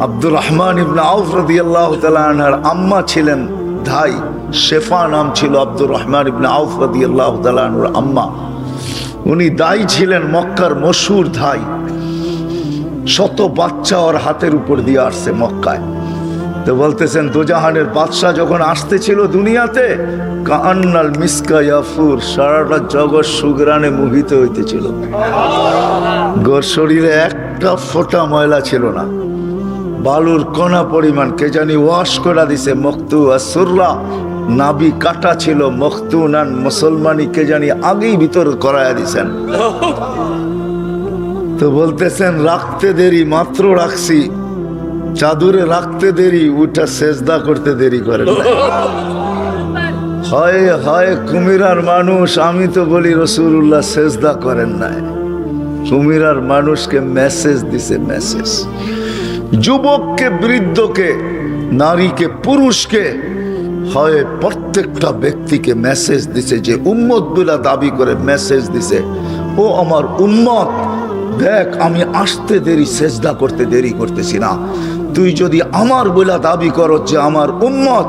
আব্দুর রহমান ইবনে আউফ রাদিয়াল্লাহু তাআলা আনহার আম্মা ছিলেন ধাই শেফা নাম ছিল আব্দুর রহমান ইবনে আউফ রাদিয়াল্লাহু তাআলা আনহুর আম্মা। উনি দাই ছিলেন মক্কার মশহুর ধাই শত বাচ্চা ওর হাতের উপর দিয়ে আসছে মক্কায়। তো বলতেছেন, দোজাহানের বাদশাহ যখন আসতেছিল দুনিয়াতে কান্নাল মিসকা ইয়াফুর, সারাটা জগৎ সুগ্রানে মোহিত হইতেছিল। গোর শরীরে একটা ফোটা ময়লা ছিল না। বালুর কণা পরিমাণ কে জানি ওয়াশ করে দিছে মখতু আসুররা নাবি কাটা ছিল মখতু নান মুসলমানি কে জানি আগেই ভিতর করায়া দিছেন। তো বলতেছেন, রাখতে দেরি, মাত্র রাখছি। চাদুরে রাখতে দেরি, উঠা সেজদা করতে দেরি করে হয় হয়, কুমিরার মানুষ, আমি তো বলি রসুল্লাহ সেজদা করেন নাই। কুমিরার মানুষকে মেসেজ দিছে মেসেজ যুবককে, বৃদ্ধকে, নারীকে, পুরুষকে, হয় প্রত্যেকটা ব্যক্তিকে মেসেজ দিছে যে উম্মত বলে দাবি করে মেসেজ দিছে, ও আমার উম্মত, দেখ আমি আসতে দেরি, সেজদা করতে দেরি করতেছি না। তুই যদি আমার বলে দাবি করো যে, আমার উম্মত,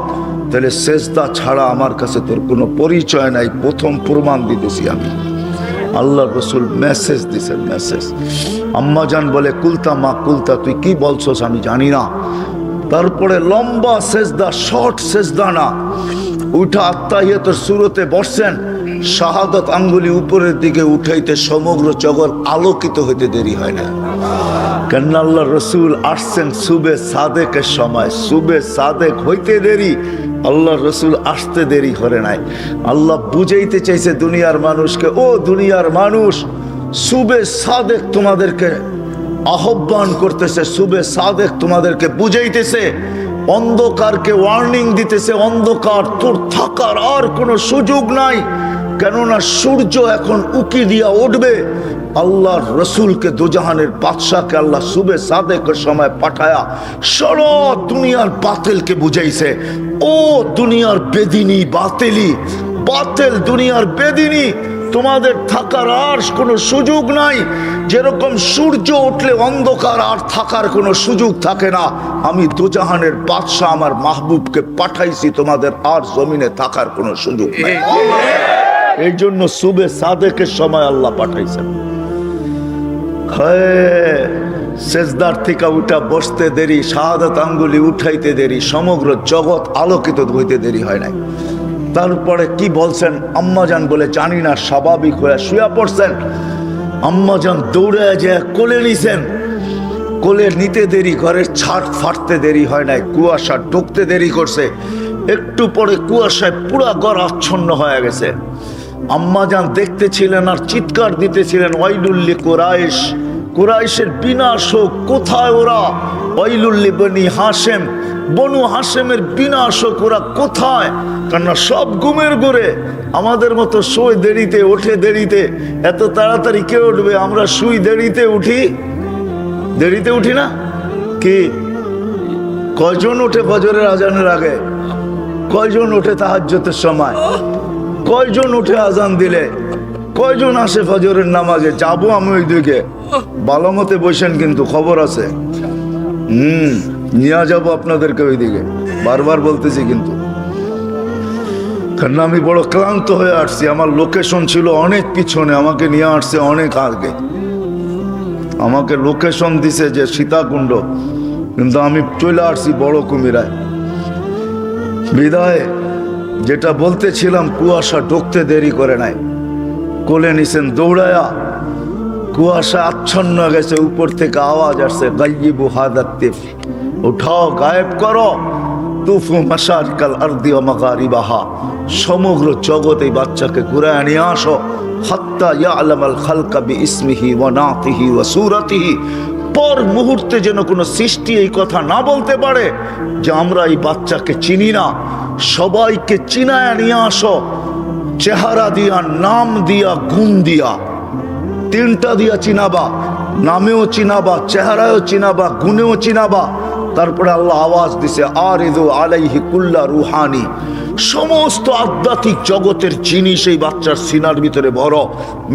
তাহলে সেজদা ছাড়া আমার কাছে তোর কোনো পরিচয় নাই। প্রথম প্রমাণ দিতেছি আমি। আল্লাহ রসুল মেসেজ দিছেন মেসেজ আম্মাজান বলে, কুলতা মা, কুলতা, তুই কি বলছস আমি জানি না। তারপরে লম্বা সেজদা শর্ট সেজদা না। উঠা আত্মাহিয়তর সুরতে বসছেন। শাহাদত আঙ্গুলি উপরের দিকে উঠাইতে সমগ্র জগৎ আলোকিত হইতে দেরি হয় না। কেন রসুল আসছেন সুবে সাদেকের সময়? সুবে সাদেক হইতে দেরি, আল্লাহ রসুল আসতে দেরি করে নাই। আল্লাহ বুঝাইতে চাইছে দুনিয়ার মানুষকে, ও দুনিয়ার মানুষ, সুবে সাদেক তোমাদেরকে আহ্বান করতেছে, সুবে সাদেক তোমাদেরকে বুঝাইতেছে, অন্ধকারকে ওয়ার্নিং দিতেছে, অন্ধকার তোর থাকার আর কোনো সুযোগ নাই। কেননা সূর্য এখন উকি দিয়া উঠবে, আল্লাহর রসুলকে দুজাহানের বাদশাহকে আল্লাহ সুবে সাদেকের সময় পাঠায়া সর দুনিয়ার বাতিলকে বুঝাইছে। ও দুনিয়ার বেদিনী, বাতিলি, বাতিল দুনিয়ার বেদিনী, তোমাদের থাকার আর কোনো সুযোগ নাই। যেরকম সূর্য উঠলে অন্ধকার আর থাকার কোনো সুযোগ থাকে না, আমি দুজাহানের বাদশাহ আমার মাহবুবকে পাঠাইছি, তোমাদের আর জমিনে থাকার কোনো সুযোগ নাই। এই জন্য সুবে সাদেকের সময় আল্লাহ পাঠাইছেন। হ্যাঁ সেজদার থেকে উঠা বসতে দেরি, শাহাদাত আঙ্গুলি উঠাইতে দেরি, সমগ্র জগৎ আলোকিত হইতে দেরি হয় নাই। তারপরে কি বলছেন? আম্মাজান বলে, জানি না, স্বাভাবিক হয়ে শুয়া পড়ছেন। আম্মাজান দৌড়ে যে কোলে নিছেন, কোলে নিতে দেরি, ঘরের ছাট ফাটতে দেরি হয় নাই, কুয়াশা ঢুকতে দেরি করছে। একটু পরে কুয়াশায় পুরা ঘর আচ্ছন্ন হয়ে গেছে। আম্মাজান দেখতেছিলেন আর চিৎকার দিতেছিলেন, ওয়াইলুল্লি কোরাইশ, কোরাইশের বিনাশ হোক, কোথায় ওরা? ওয়াইলুল্লি বনি হাসেম বনু হাসেমের বিনাশ হোক, ওরা কোথায়? কেননা সব ঘুমের ঘুরে, আমাদের মতো শোয় দেরিতে ওঠে দেরিতে, এত তাড়াতাড়ি কে উঠবে? আমরা শুই দেরিতে উঠি। দেরিতে উঠি না? কি? কয়জন ওঠে ফজরের আজানের আগে? কয়জন ওঠে তাহাজ্জতের সময়? কয়জন উঠে আজান দিলে? কয়জন আসে ফজরের নামাজে? যাব আমি ওই দিকে ভালো মতে বসেন, কিন্তু খবর আছে। হুম, নিয়ে যাব আপনাদেরকে ওই দিকে বারবার বলতেছি কিন্তু। কারণ আমি বড় ক্লান্ত হয়ে আসছি। আমার লোকেশন ছিল অনেক পিছনে। আমাকে নিয়ে আসছে অনেক আগে। আমাকে লোকেশন দিছে যে সীতাকুণ্ড। কিন্তু আমি চলে আসছি বড় কুমিরায়। বিদায়। যেটা বলতেছিলাম, কুয়াশা ঢুকতে দেরি করে নাই। কোলে নিছেন দৌড়ায়া, কুয়াশা আচ্ছন্ন গেছে, উপর থেকে আওয়াজ আসছে গাইবু হাদাত্তিফ উঠাও, গায়েব করো। তুফু মাসারিকাল আরদি ও মাগারিবাহা। সমগ্র এই বাচ্চাকে ঘুরে নিয়ে আসো। হাত্তা ইয়ালামাল খালকা বি ইসমিহি ওয়া নাতিহি ওয়া সুরাতিহি। পর মুহূর্তে যেন কোনো সৃষ্টি এই কথা না বলতে পারে যে আমরা এই বাচ্চাকে চিনি না। সবাইকে চিনায় নিয়ে আসো। চেহারা দিয়া, নাম দিয়া, গুণ দিয়া। তিনটা দিয়া চিনাবা, নামেও চিনাবা, চেহারায়ও চিনাবা, গুণেও চিনাবা। তারপরে আল্লাহ আওয়াজ দিছে আর ইদু আলাইহি কুল্লা রুহানি। সমস্ত আধ্যাত্মিক জগতের জিনিস এই বাচ্চার সিনার ভিতরে বড়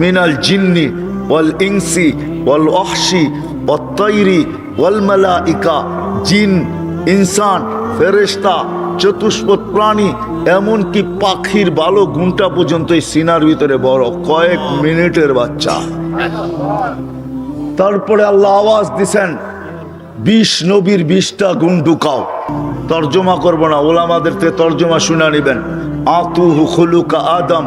মিনাল জিন্নি ওয়াল ইংসি ওয়াল অহসি অত্তৈরি ওয়ালমালা ইকা জিন, ইনসান ফেরেস্তা চতুষ্পদ প্রাণী, এমনকি পাখির ভালো গুণটা পর্যন্ত এই সিনার ভিতরে বড় কয়েক মিনিটের বাচ্চা। তারপরে আল্লাহ আওয়াজ দিছেন বিশ নবীর বিশটা গুণ ঢুকাও। তর্জমা করব না ওলামাদের থেকে তর্জমা শুনে নিবেন। আতুহু খুলুকা আদম,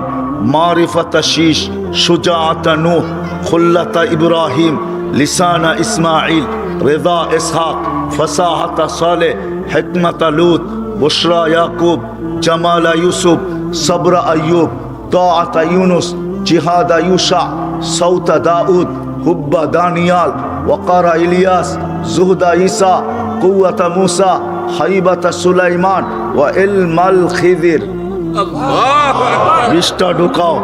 মারিফাতা শীষ সুজা আতা নূহ, খুল্লাতা ইব্রাহিম, লিসানা ইসমাইল রেদা ইসহাক, ফসাহাতা সালে হিকমাতা লুত বুশরা ইয়াকুব জামালা ইউসুফ সবরা আইয়ুব তাআতা ইউনুস জিহাদা ইউশা সৌতা দাউদ হুব্বা দানিয়াল ওয়াকারা ইলিয়াস জুহদা ঈসা কুওয়াতা মুসা হাইবাতা সুলাইমান ওয়া ইলমাল খিদির বিশটা ঢুকাও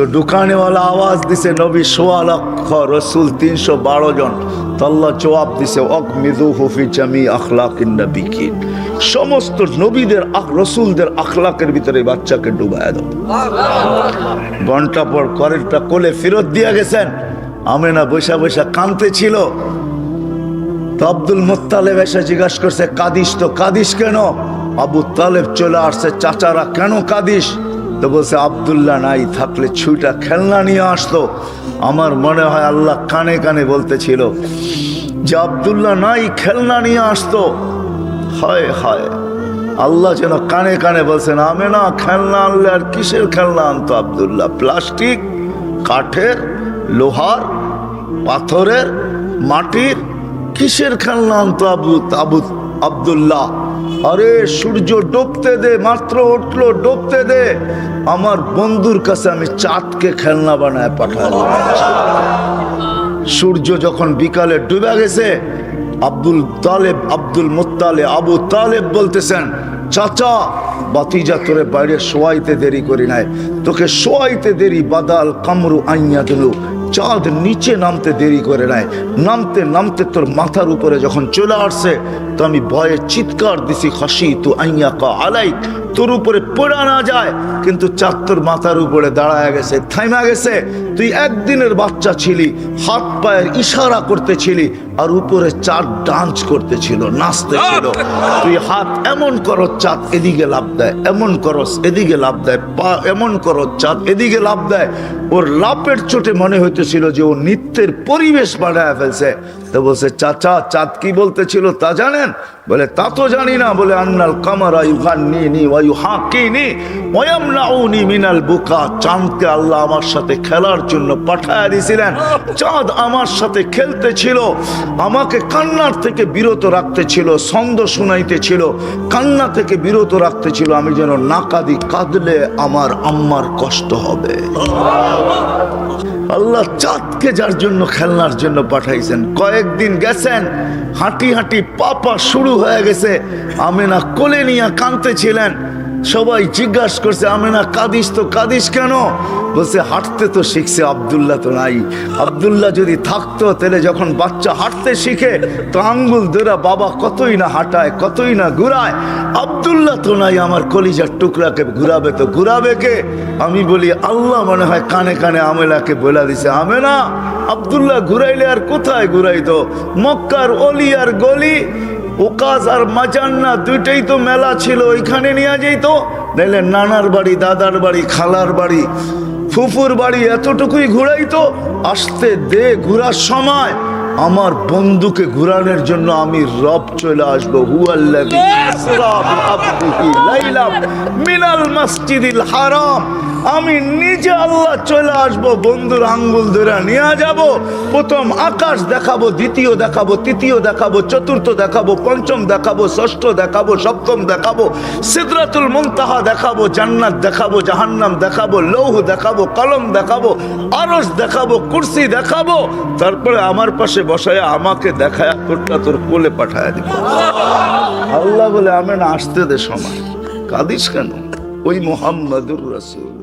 তো ঢুকানেওয়ালা আওয়াজ দিছে, নবী সোয়া লক্ষ রসুল তিনশো বারো জন। তাল্লা জবাব দিছে অক মিদু হুফি জামি আখলাকিন নবিকিন। সমস্ত নবীদের রসুলদের আখলাকের ভিতরে বাচ্চাকে ডুবায় দাও। ঘণ্টা পর করেরটা কোলে ফেরত দিয়ে গেছেন। আমেনা বৈশা বৈশা কানতে ছিল। তো আব্দুল মোত্তালেব এসে জিজ্ঞাসা করছে, কাদিস তো, কাদিস কেন? আবু তালেব চলে আসছে, চাচারা, কেন কাদিস? তো বলছে, আবদুল্লাহ নাই, থাকলে ছুইটা খেলনা নিয়ে আসতো আমার মনে হয় আল্লাহ কানে কানে বলতেছিল যে, আবদুল্লাহ নাই, খেলনা নিয়ে আসতো। হয় হয়, আল্লাহ যেন কানে কানে বলছেন, আমি না খেলনা আনলে আর কিসের খেলনা আনতো আবদুল্লাহ? প্লাস্টিক, কাঠের, লোহার, পাথরের, মাটির, কিসের খেলনা আনতো আবু আবু, আবদুল্লাহ? আরে, সূর্য ডুবতে দে, মাত্র উঠল, ডুবতে দে। আমার বন্ধুর কাছে আমি চাঁদকে খেলনা বানায় পাঠালাম। সূর্য যখন বিকালে ডুবে গেছে, আব্দুল তালেব, আব্দুল মোত্তালে, আবু তালেব বলতেছেন, চাচা, বাতিজা তোরে বাইরে শোয়াইতে দেরি করি নাই। তোকে শোয়াইতে দেরি, বাদাল কামরু আইয়া দিল। চাঁদ নিচে নামতে দেরি করে নাই। নামতে নামতে তোর মাথার উপরে যখন চলে আসছে, তো আমি ভয়ে চিৎকার দিছি হাসি তু আইয়া কা আলাই তোর উপরে পড়া না যায়, কিন্তু চাঁদ তোর মাথার উপরে দাঁড়ায় গেছে, থাইমা গেছে। তুই একদিনের বাচ্চা ছিলি, হাত পায়ের ইশারা করতেছিলি, আর উপরে চাঁদ ডান্স করতেছিল, নাচতে ছিল। তুই হাত এমন করো চাঁদ এদিকে লাভ দেয়, এমন করস, এদিকে লাভ দেয়, পা এমন করো চাঁদ এদিকে লাভ দেয়। ওর লাভের চোটে মনে হইতেছিল যে ও নিত্যের পরিবেশ বানায় ফেলছে। তো বলছে, চাচা, চাঁদ কি বলতেছিল তা জানেন? বলে, তা তো জানি না। বলে, আন্নাল কামারা বুকা। চাঁদকে আল্লাহ আমার সাথে খেলার জন্য পাঠায় দিয়েছিলেন। চাঁদ আমার সাথে খেলতে ছিল, আমাকে কান্নার থেকে বিরত রাখতে ছিল, ছন্দ শুনাইতে ছিল, কান্না থেকে বিরত রাখতে ছিল, আমি যেন না কাঁদি কাঁদলে আমার আম্মার কষ্ট হবে। আল্লাহ চাঁদকে যার জন্য খেলনার জন্য পাঠাইছেন। কয়েকদিন গেছেন, হাঁটি হাঁটি পাপা শুরু হয়ে গেছে। আমেনা কোলে নিয়ে কাঁদতেছিলেন। সবাই জিজ্ঞাসা করছে, আমেনা, কাঁদিস তো, কাঁদিস কেন? বলছে, হাঁটতে তো শিখছে, আবদুল্লাহ তো নাই। আবদুল্লাহ যদি থাকতো, তাহলে যখন বাচ্চা হাঁটতে শিখে, তো আঙ্গুল ধরা, বাবা, কতই না হাঁটায়, কতই না ঘুরায়, আবদুল্লাহ তো নাই, আমার কলিজার টুকরাকে ঘুরাবে তো ঘুরাবে কে? আমি বলি, আল্লাহ মনে হয় কানে কানে আমেলাকে বলে দিছে, আমেনা, আবদুল্লাহ ঘুরাইলে আর কোথায় ঘুরাইতো? মক্কার অলি আর গলি ওকাজ আর মাজান্না দুইটাই তো মেলা ছিল ওইখানে নিয়ে যেত। নাইলে নানার বাড়ি দাদার বাড়ি খালার বাড়ি ফুফুর বাড়ি এতটুকুই ঘুরাইতো। আসতে দে ঘুরার সময় আমার বন্ধুকে ঘুরানোর জন্য আমি রব চলে আসব। হুয়াল্লাযী বিআবদিহি মিনাল মসজিদিল হারাম। আমি নিজে আল্লাহ চলে আসব, বন্ধুর আঙ্গুল ধরে নিয়ে যাব। প্রথম আকাশ দেখাবো, দ্বিতীয় দেখাবো, তৃতীয় দেখাবো, চতুর্থ দেখাবো, পঞ্চম দেখাবো, ষষ্ঠ দেখাবো, সপ্তম দেখাবো, সিদরাতুল মুনতাহা দেখাবো, জান্নাত দেখাবো, জাহান্নাম দেখাবো, লৌহ দেখাবো, কলম দেখাবো আরস দেখাবো, কুরসি দেখাবো। তারপরে আমার পাশে বসায় আমাকে দেখায় তোরটা তোর কোলে পাঠায় দিব। আল্লাহ বলে আমি না আসতে দে সময়। কাঁদিস কেন? ওই মোহাম্মদুর রসুল।